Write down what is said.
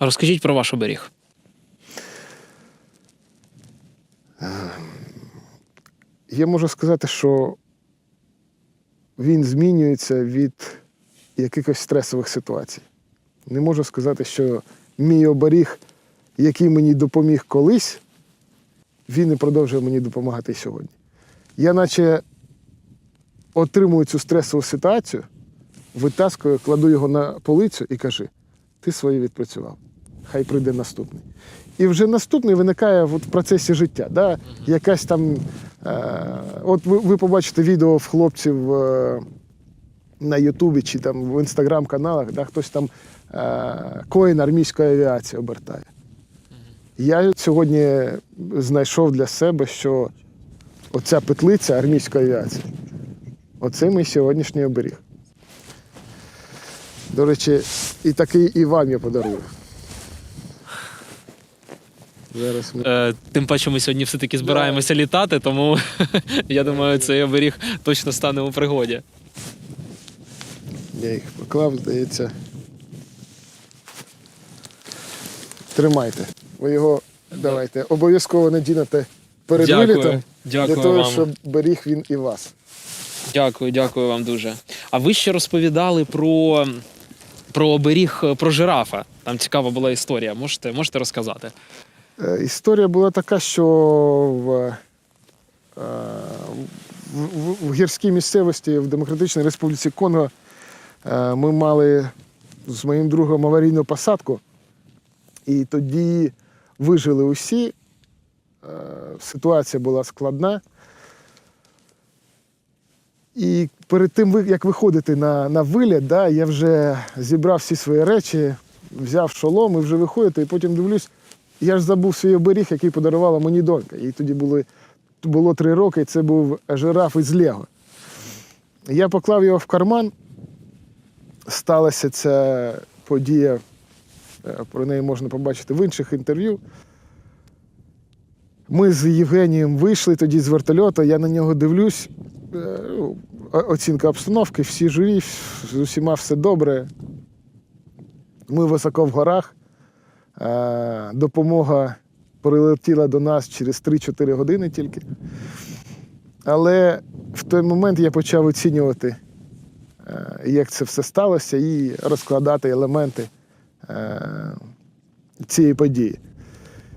Розкажіть про ваш оберіг. Я можу сказати, що він змінюється від якихось стресових ситуацій. Не можу сказати, що мій оберіг, який мені допоміг колись, він не продовжує мені допомагати і сьогодні. Я наче отримую цю стресову ситуацію, витаскую, кладу його на полицю і кажу: ти своє відпрацював. Хай прийде наступний. І вже наступний виникає от в процесі життя. Да? Якась там. Е, от ви, ви побачите відео в хлопців е, на Ютубі чи там в інстаграм-каналах, да? хтось там е, коїн армійської авіації обертає. Я сьогодні знайшов для себе, що оця петлиця армійської авіації оце мій сьогоднішній оберіг. До речі, і такий і вам я подарую. Зараз ми... Е, тим паче, ми сьогодні все-таки збираємося літати, тому я думаю, цей оберіг точно стане у пригоді. Я їх поклав, здається. Тримайте. Ви його давайте обов'язково надінете перед Дякую. вилітом Дякую для того, вам. щоб беріг він і вас. Дякую, дякую вам дуже. А ви ще розповідали про, про оберіг про жирафа. Там цікава була історія. Можете, можете розказати? Е, Історія була така, що в, е, в, в, гірській місцевості в Демократичній Республіці Конго е, ми мали з моїм другом аварійну посадку, і тоді вижили усі. Ситуація була складна. І перед тим, як виходити на, на виліт, да, я вже зібрав всі свої речі, взяв шолом і вже виходити, і потім дивлюсь, я ж забув свій оберіг, який подарувала мені донька. Їй тоді були, було три роки, і це був жираф із Лего. Я поклав його в карман. Сталася ця подія, е, про неї можна побачити в інших інтерв'ю. Ми з Євгенієм вийшли тоді з вертольоту, я на нього дивлюсь. е, ну, Оцінка обстановки, всі живі, з усіма все добре. Ми високо в горах. Е, Допомога прилетіла до нас через 3-4 години тільки. Але в той момент я почав оцінювати, е, як це все сталося, і розкладати елементи е, цієї події.